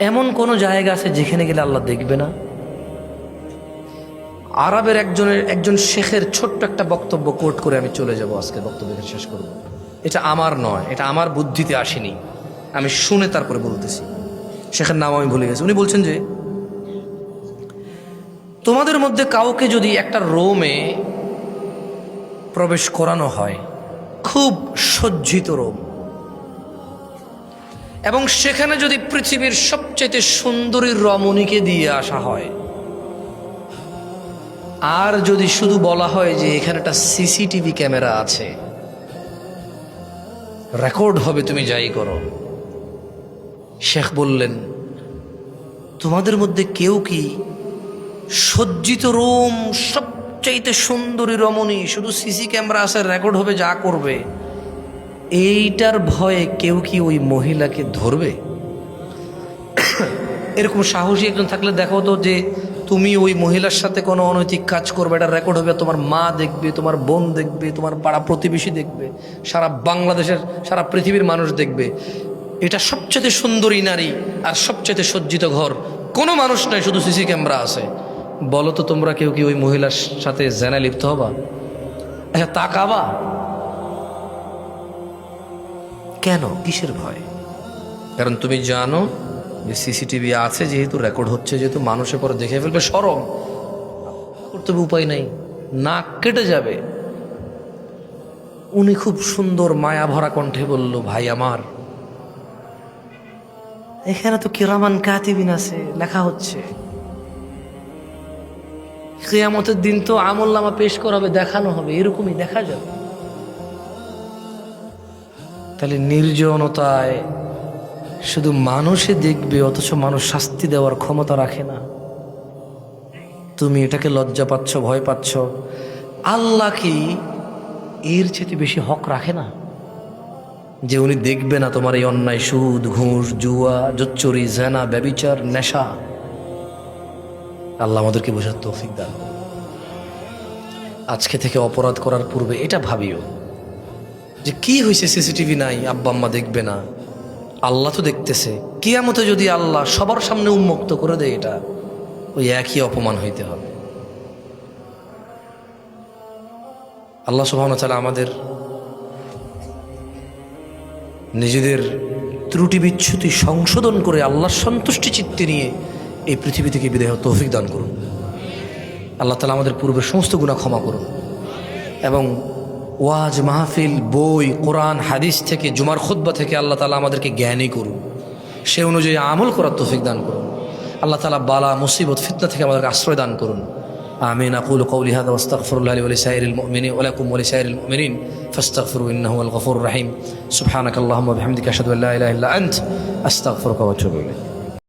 এমন কোনো জায়গা আছে যেখানে গেলে আল্লাহ দেখবে না? আরবের একজনের, একজন শেখের ছোট্ট একটা বক্তব্য কোট করে আমি চলে যাব আজকে বক্তব্য শেষ করব। এটা আমার নয়, এটা আমার বুদ্ধিতে আসেনি। আমি শুনে তারপরে বলতেছি। শেখের নাম আমি ভুলে গেছি। উনি বলছেন যে, তোমাদের মধ্যে কাউকে যদি একটা রোমে প্রবেশ করানো হয়, খুব সজ্জিত রোম। এবং সেখানে যদি পৃথিবীর সবচেয়ে সুন্দরী রমণীকে দিয়ে আসা হয়, আর যদি শুধু বলা হয় যে এখানে একটা সিসিটিভি ক্যামেরা আছে, রেকর্ড হবে তুমি যাই করো। শেখ বললেন, তোমাদের মধ্যে কেউ কি সজ্জিত রোম সবচাইতে সুন্দরী রমণী, শুধু সিসি ক্যামেরা আছে, রেকর্ড হবে যা করবে এইটার ভয়ে কেউ কি ওই মহিলাকে ধরবে? এরকম সাহসী একজন থাকলে দেখো তো যে তুমি ওই মহিলার সাথে কোনো অনৈতিক কাজ করবে, এটা রেকর্ড হবে তোমার মা দেখবে, তোমার বোন দেখবে, তোমার পাড়া প্রতিবেশী দেখবে, সারা বাংলাদেশের, সারা পৃথিবীর মানুষ দেখবে। এটা সবচেয়ে সুন্দরী নারী আর সবচেয়ে সজ্জিত ঘর। কোনো মানুষ নাই, শুধু সিসি ক্যামেরা আছে। বলো তো তোমরা কেউ কি ওই মহিলার সাথে জেনা লিপ্ত হবা? আচ্ছা তাকাবা। কেন? কিসের ভয়? কারণ তুমি জানো যে সিসিটিভি আছে, যেহেতু রেকর্ড হচ্ছে, যেহেতু মানুষের পরে দেখে ফেলবে, সরম। করতে উপায় নাই। নাক কেটে যাবে। উনি খুব সুন্দর মায়া ভরা কণ্ঠে বলল, ভাই আমার, এখানে তো কিরামান কাতিবিন আছে, লেখা হচ্ছে। কেয়ামতের দিন তো আমল নামা পেশ করা হবে দেখানো হবে, এরকমই দেখা যাবে। তাহলে নির্জনতায় শুধু মানুষে দেখবে, অথচ মানুষ শাস্তি দেওয়ার ক্ষমতা রাখে না। তুমি এটাকে লজ্জা পাচ্ছ, ভয় পাচ্ছ। আল্লাহ কি এর চেয়ে বেশি হক রাখে না? যে উনি দেখবে না তোমার এই অন্যায়, সুদ, ঘুষ, জুয়া জচ্চরি জেনা, ব্যবিচার, নেশা। আল্লাহ আমাদেরকে বোঝার তৌফিক দান। আজকে থেকে অপরাধ করার পূর্বে এটা ভাবিও। যে কি হয়েছে সিসিটিভি নাই, আব্বা আম্মা দেখবে না। আল্লাহ তো দেখতেছে। কিয়ামতে যদি আল্লাহ সবার সামনে উন্মুক্ত করে দেয় এটা, ওই একই অপমান হইতে হবে। আল্লাহ সুবাহ তালা আমাদের নিজেদের ত্রুটি বিচ্ছুতি সংশোধন করে আল্লাহর সন্তুষ্টি চিত্তে নিয়ে এই পৃথিবী থেকে বিদেহ তৌফিক দান করুন। আল্লাহ তালা আমাদের পূর্বের সমস্ত গুণা ক্ষমা করুন। এবং ওয়াজ মাহফিল বই কোরআন হাদিস থেকে জুমার খুদ্া থেকে আল্লাহ তালা আমাদেরকে জ্ঞানী করুন সে অনুযায়ী আমল করার তৌফিক দান করুন আল্লাহ তালা বালা মুসিবত ফিতনা থেকে আমাদেরকে আশ্রয় দান করুন آمين أقول قولي هذا واستغفر الله لي ولسائر المؤمنين ولكم ولسائر المؤمنين فاستغفروا إنه هو الغفور الرحيم سبحانك اللهم وبحمدك أشهد أن لا إله إلا أنت أستغفرك وأتوب إليك